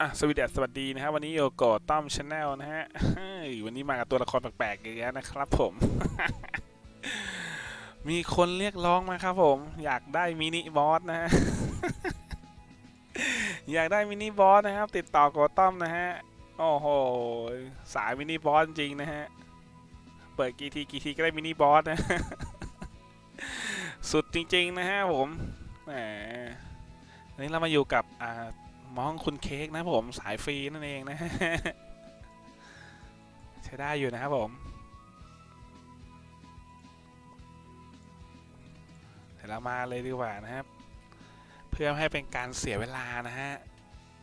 อะสวัสดีสวัสดีนะครับวันนี้โยโกะต้อมชาแนลนะฮะวันนี้มากับตัวละครแปลกๆอีกแล้วนะครับผม มีคนเรียกร้องมาครับผม อยากได้มินิบอสนะฮะอยากได้มินิบอสนะครับ ติดต่อโกต้อมนะฮะโอ้โหสายมินิบอสจริงนะฮะเปิดกี่ทีกี่ทีก็ได้มินิบอสนะสุดจริง ๆ นะฮะผมแหมนนี้เรามาอยู่กับอ่า มองคุณเค้กนะผมสายฟรีนั่นเองนะใช้ได้อยู่นะครับผมเดี๋ยวเรามาเลยดีกว่านะครับ เพื่อให้เป็นการเสียเวลานะฮะ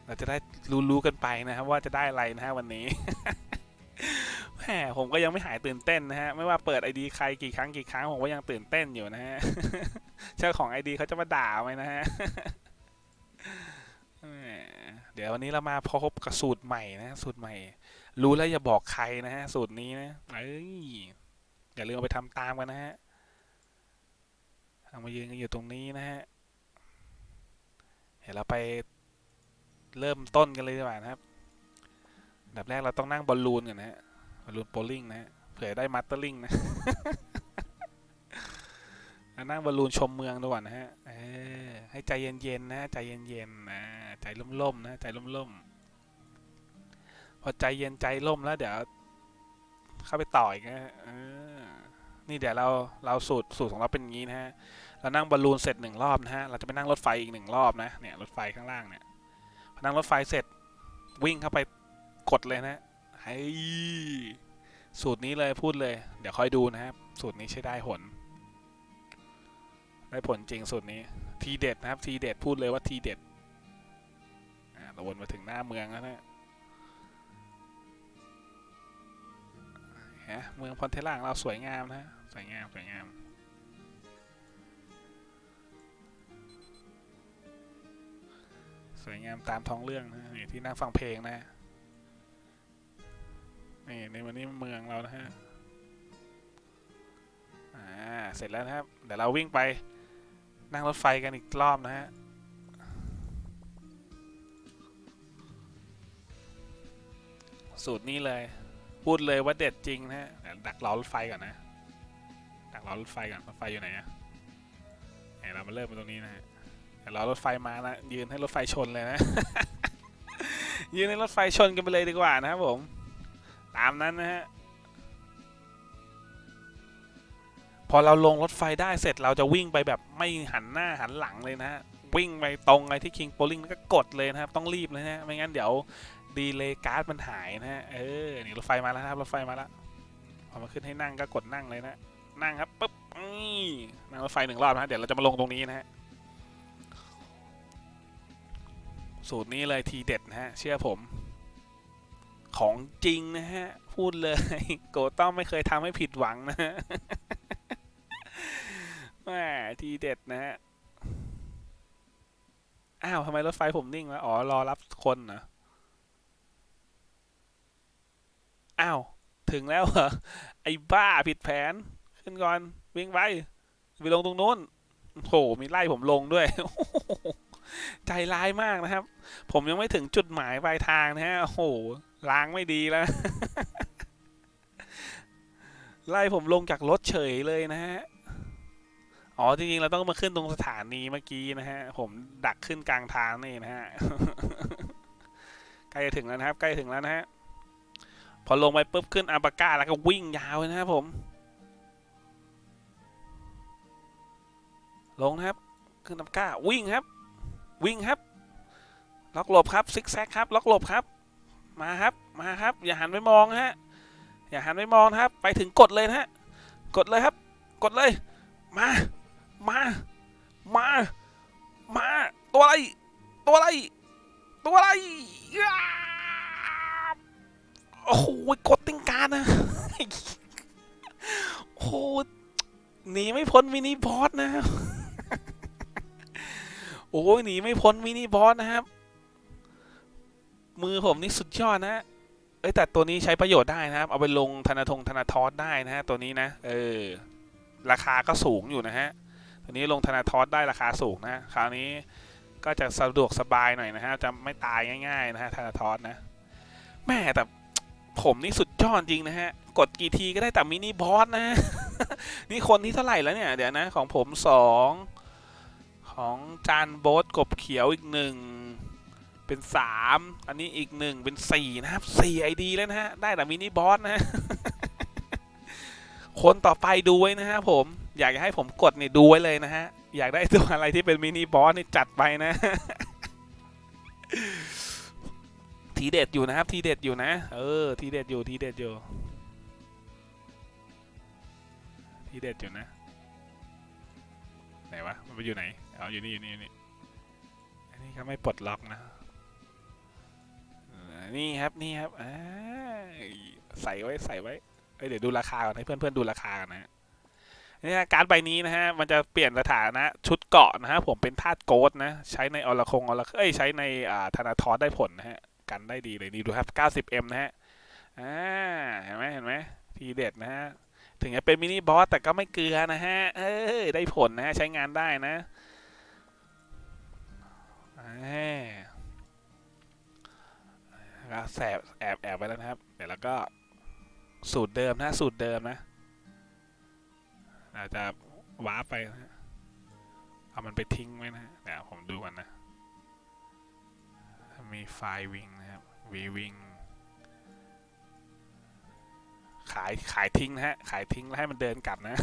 เราจะได้รู้ๆกันไปนะครับว่าจะได้อะไรนะฮะวันนี้แหมผมก็ยังไม่หายตื่นเต้นนะฮะ ไม่ว่าเปิดไอดีใครกี่ครั้งกี่ครั้งผมก็ยังตื่นเต้นอยู่นะฮะ เจ้าของไอดีเขาจะมาด่าไหมนะฮะ เดี๋ยววันนี้เรามาพบกับสูตรใหม่นะ สูตรใหม่ รู้แล้วอย่าบอกใครนะฮะ สูตรนี้นะเอ้ยอย่าลืมเอาไปทำตามกันนะฮะเอามายืนกันอยู่ตรงนี้นะฮะเดี๋ยวเราไปเริ่มต้นกันเลยดีกว่านะครับดับแรกเราต้องนั่งบอลลูนกันนะฮะบอลลูนโบลิ่งนะฮะเผื่อได้มัตเตอร์ลิงนะนั่งบอลลูนชมเมืองดูก่อนนะฮะให้ใจเย็นๆนะใจเย็นๆนะ ใจล่มๆนะ ใจล่มๆพอใจเย็นใจล่มแล้วเดี๋ยว เข้าไปต่ออีกนะออนี่เดี๋ยวเราเราสูตรสูตรของเราเป็นอย่างนี้นะฮะเรานั่งบอลลูนเสร็จหนึ่งรอบนะฮะเราจะไปนั่งรถไฟอีกหนึ่งรอบนะเนี่ยรถไฟข้างล่างเนี่ยพอนั่งรถไฟเสร็จวิ่งเข้าไปกดเลยนะเฮ้ยสูตรนี้เลยพูดเลย เดี๋ยวคอยดูนะครับ สูตรนี้ใช้ได้ผล ได้ผลจริงสูตรนี้ ทีเด็ดนะครับ ทีเด็ดพูดเลยว่าทีเด็ด เราวนมาถึงหน้าเมืองแล้วนะฮะเมืองพอนเทล่าของเราสวยงามนะสวยงามสวยงามสวยงามตามท้องเรื่องนะนี่ที่นั่งฟังเพลงนะนี่ในวันนี้เมืองเรานะฮะอ่าเสร็จแล้วนะครับ เดี๋ยวเราวิ่งไปนั่งรถไฟกันอีกรอบนะฮะ สูตรนี้เลย พูดเลยว่าเด็ดจริงนะฮะดักรอรถไฟก่อนนะ ดักรอรถไฟก่อนรถไฟอยู่ไหนอะเดี๋ยวเรามาเริ่มตรงนี้นะฮะเดี๋ยวรอรถไฟมานะยืนให้รถไฟชนเลยนะ ยืนให้รถไฟชนกันไปเลยดีกว่านะครับผม ตามนั้นนะฮะพอเราลงรถไฟได้เสร็จเราจะวิ่งไปแบบไม่หันหน้าหันหลังเลยนะฮะวิ่งไปตรงไปที่คิงโ o ลิงแล้วก็กดเลยนะครับ ต้องรีบเลยนะไม่งั้นเดี๋ยว ดีเลยการ์ดมันหายนะฮะ เออ นี่รถไฟมาแล้วครับ รถไฟมาแล้ว พอมาขึ้นให้นั่งก็กดนั่งเลยนะ นั่งครับปุ๊บนี่นั่งรถไฟหนึ่งรอบนะฮะเดี๋ยวเราจะมาลงตรงนี้นะฮะ สูตรนี้เลยทีเด็ดนะฮะ เชื่อผม ของจริงนะฮะ พูดเลย โกต้อมไม่เคยทำให้ผิดหวังนะฮะแหมทีเด็ดนะฮะ อ้าวทำไมรถไฟผมนิ่งวะ อ๋อ รอรับคนเหรอ อ้าว ถึงแล้วเหรอ ไอ้บ้าผิดแผน ขึ้นก่อน วิ่งไป ไปลงตรงนู้นโหมีไล่ผมลงด้วย ใจร้ายมากนะครับ ผมยังไม่ถึงจุดหมายปลายทางนะฮะ โอ้โห ล้างไม่ดีแล้ว ไล่ผมลงจากรถเฉยเลยนะฮะ อ๋อ จริงๆ เราต้องมาขึ้นตรงสถานีเมื่อกี้นะฮะ ผมดักขึ้นกลางทางนี่นะฮะ ใกล้ถึงแล้วนะครับ ใกล้ถึงแล้วนะฮะ พอลงไปปุ๊บขึ้นอาปาก้าแล้วก็วิ่งยาวเลยนะครับผม ลงนะครับ ขึ้นอาปาก้าวิ่งครับ วิ่งครับ ล็อกหลบครับซิกแซกครับ ล็อกหลบครับ มาครับ มาครับ อย่าหันไปมองฮะ อย่าหันไปมองนะครับ ไปถึงกดเลยนะฮะ กดเลยครับ กดเลย มา มา มา มา ตัวอะไร ตัวอะไร ตัวอะไร โอ้โหกดติงการนะ โอ้โหหนีไม่พ้นมินิบอสนะครับ โอ้ยหนีไม่พ้นมินิบอสนะครับ มือผมนี่สุดยอดนะเอ้แต่ตัวนี้ใช้ประโยชน์ได้นะครับ เอาไปลงธนาทงธนาทอสได้นะฮะตัวนี้นะ เออ ราคาก็สูงอยู่นะฮะ ตัวนี้ลงธนาทอสได้ราคาสูงนะ คราวนี้ก็จะสะดวกสบายหน่อยนะฮะ จะไม่ตายง่ายๆนะฮะธนาทอสนะ แม่แต่ ผมนี่สุดยอดจริงนะฮะ กดกี่ทีก็ได้แต่มินิบอสนะ นี่คนที่เท่าไหร่แล้วเนี่ย เดี๋ยวนะ ของผมสองของจานโบสกบเขียวอีกหนึ่งเป็นสามอันนี้อีกหนึ่งเป็นสี่นะครับสี่ไอดีแล้วนะฮะ ได้แต่มินิบอสนะฮะคนต่อไปดูไว้นะฮะผม อยากจะให้ผมกดเนี่ยดูไว้เลยนะฮะ อยากได้ตัวอะไรที่เป็นมินิบอสนี่จัดไปนะ ทีเด็ดอยู่นะครับ ทีเด็ดอยู่นะ เออ ทีเด็ดอยู่ ทีเด็ดอยู่ ทีเด็ดอยู่นะ ไหนวะ มันไปอยู่ไหน เอาอยู่นี่อยู่นี่อยู่นี่อันนี้เขาไม่ปลดล็อกนะ นี่ครับนี่ครับอ่าใส่ไว้ใส่ไว้เดี๋ยวดูราคาก่อนให้เพื่อนๆดูราคากันนะนี่นะการดใบนี้นะฮะ มันจะเปลี่ยนสถานะ ชุดเกาะนะฮะ ผมเป็นธาตุโกดนะ ใช้ในอลคงอลเอ้ย ใช้ในอ่าธนาทอได้ผลนะฮะ กันได้ดีเลยนี่ดูครับ 90m นะฮะอ่าเห็นไหมเห็นไหมทีเด็ดนะฮะ ถึงจะเป็นมินิบอสแต่ก็ไม่เกลือนะฮะ เออได้ผลนะฮะ ใช้งานได้นะแล้วแสบแอบแอบไปแล้วนะครับ เดี๋ยวแล้วก็สูตรเดิมนะสูตรเดิมนะอาจจะว้าร์ปไปนะเอามันไปทิ้งไว้นะเดี๋ยวผมดูกันนะ มีไฟล์วิงนะครับวีวิงขายขายทิ้งนะฮะ ขายทิ้งแล้วให้มันเดินกลับนะ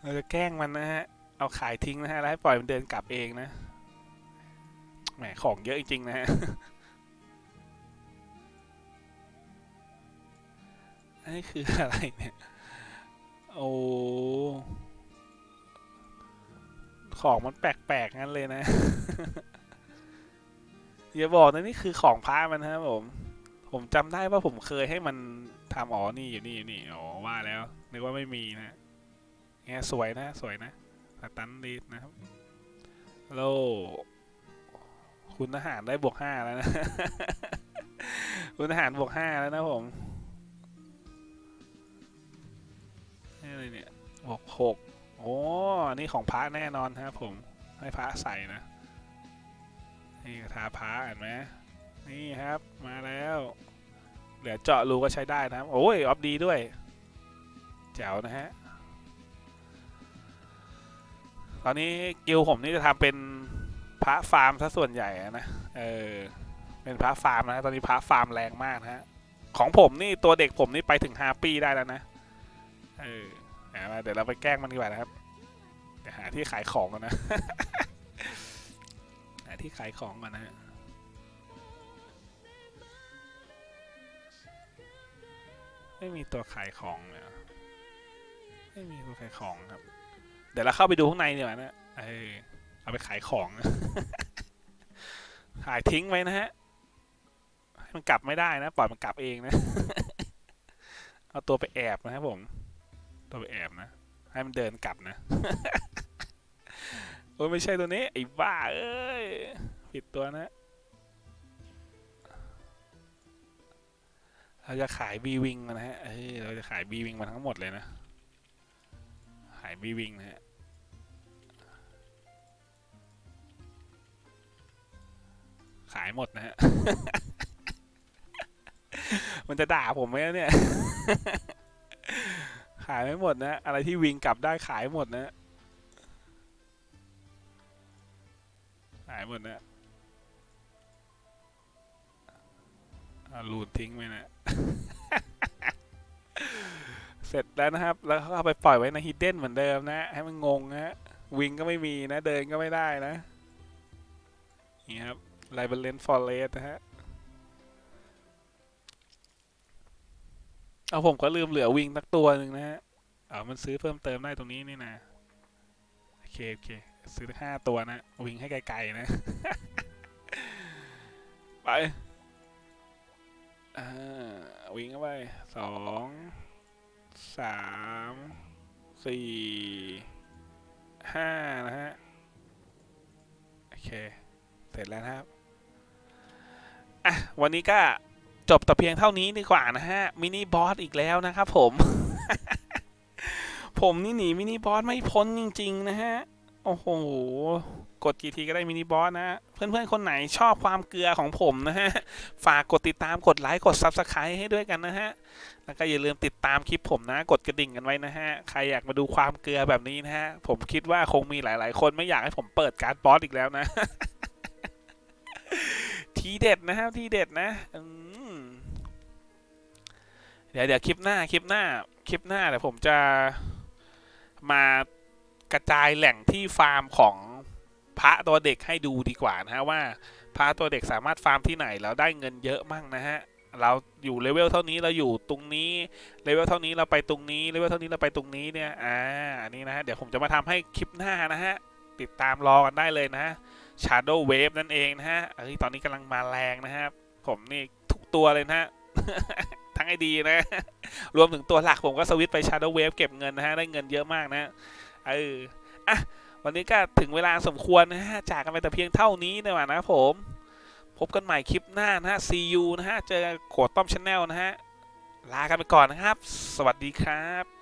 เราจะแกล้งมันนะฮะ เอาขายทิ้งนะฮะ แล้วให้ปล่อยมันเดินกลับเองนะ แหมของเยอะจริงๆนะฮะอันนี้คืออะไรเนี่ย โอ้ ของมันแปลกๆงั้นเลยนะ อย่าบอกนะนี่คือของพระมันนะครับผม ผมจำได้ว่าผมเคยให้มันทำอ๋อนี่อยู่นี่อยู่นี่อ๋อว่าแล้วนึกว่าไม่มีนะเงี้ยสวยนะสวยนะสตันดีนะครับโลคุณทหารได้บวกห้าแล้วนะ คุณทหารบวกห้าแล้วนะผมนี่อะไรเนี่ยบวกหกโอ้นี่ของพระแน่นอนครับผมให้พระใส่นะ นี่ทาพระเห็นไหมนี่ครับมาแล้ว เหลือเจาะรูก็ใช้ได้นะครับ โอ้ยออฟดีด้วย แจ๋วนะฮะ ตอนนี้กิลผมนี่จะทำเป็นพระฟาร์มซะส่วนใหญ่นะเออเป็นพระฟาร์มนะ ตอนนี้พระฟาร์มแรงมากนะฮะ ของผมนี่ตัวเด็กผมนี่ไปถึงฮาปี้ได้แล้วนะ เออเอามาเดี๋ยวเราไปแกล้งมันดีกว่านะครับ เดี๋ยวหาที่ขายของกันนะ ที่ขายของก่อนนะฮะไม่มีตัวขายของเลยไม่มีตัวขายของครับ เดี๋ยวเราเข้าไปดูข้างในดีกว่านะเออเอาไปขายของขายทิ้งไว้นะฮะให้มันกลับไม่ได้นะปล่อยมันกลับเองนะ เอาตัวไปแอบนะครับผม ตัวไปแอบนะ ให้มันเดินกลับนะ โอ้ยไม่ใช่ตัวนี้ไอ้บ้าเอ้ยผิดตัวนะเราจะขายบีวิงมันะฮะเออเราจะขายบีวิงมันทั้งหมดเลยนะ ขายบีวิงนะฮะขายหมดนะฮะ มันจะด่าผมไหมเนี่ย ขายไม่หมดนะ อะไรที่วิงกลับได้ขายหมดนะ หมดนะเอารูดทิ้งไปนะ เสร็จแล้วนะครับ แล้วก็เอาไปปล่อยไว้ในฮิดเด้นเหมือนเดิมนะ ให้มันงงนะ วิงก็ไม่มีนะ เดินก็ไม่ได้นะ นี่ครับไลเบเลนฟอร์เรสนะฮะ เอาผมก็ลืมเหลือวิงสักตัวหนึ่งนะฮะ เอามันซื้อเพิ่มเติมได้ตรงนี้นี่นะ โอเค โอเค ซื้อห้าตัวนะ วิงให้ไกลๆนะ ไปวิ่งเข้าไปสองสามสี่ห้านะฮะ โอเค เสร็จแล้วนะครับ อะ วันนี้ก็จบแต่เพียงเท่านี้ดีกว่านะฮะ มินิบอสอีกแล้วนะครับผม ผมนี่หนีมินิบอสไม่พ้นจริง ๆ นะฮะ โอ้โห กดกี่ทีก็ได้มินิบอสนะ เพื่อนๆ คนไหนชอบความเกลือของผมนะฮะ ฝากกดติดตามกดไลค์กด Subscribe ให้ด้วยกันนะฮะ แล้วก็อย่าลืมติดตามคลิปผมนะ กดกระดิ่งกันไว้นะฮะ ใครอยากมาดูความเกลือแบบนี้นะฮะ ผมคิดว่าคงมีหลายๆ คนไม่อยากให้ผมเปิดการ์ดบอสอีกแล้วนะ ทีเด็ดนะครับทีเด็ดนะเดี๋ยวเดี๋ยวคลิปหน้าคลิปหน้าคลิปหน้าเดี๋ยวผมจะมา กระจายแหล่งที่ฟาร์มของพระตัวเด็กให้ดูดีกว่านะฮะว่าพระตัวเด็กสามารถฟาร์มที่ไหนแล้วได้เงินเยอะมั่งนะฮะเราอยู่เลเวลเท่านี้เราอยู่ตรงนี้เลเวลเท่านี้เราไปตรงนี้เลเวลเท่านี้เราไปตรงนี้เนี่ยอ่าอันนี้นะฮะเดี๋ยวผมจะมาทำให้คลิปหน้านะฮะติดตามรอกันได้เลยนะฮะ Shadow Wave นั่นเองนะฮะเอ้ยตอนนี้กำลังมาแรงนะครับ ผมนี่ทุกตัวเลยนะฮะทั้งไอดีนะ รวมถึงตัวหลักผมก็สวิตไป Shadow Wave เก็บเงินนะฮะ ได้เงินเยอะมากนะ เอออะวันนี้ก็ถึงเวลาสมควรนะฮะจากกันไปแต่เพียงเท่านี้นะวะนะผม พบกันใหม่คลิปหน้านะฮะ See you นะฮะ เจอกันโขดต้อมชาแนลนะฮะ ลากันไปก่อนนะครับ สวัสดีครับ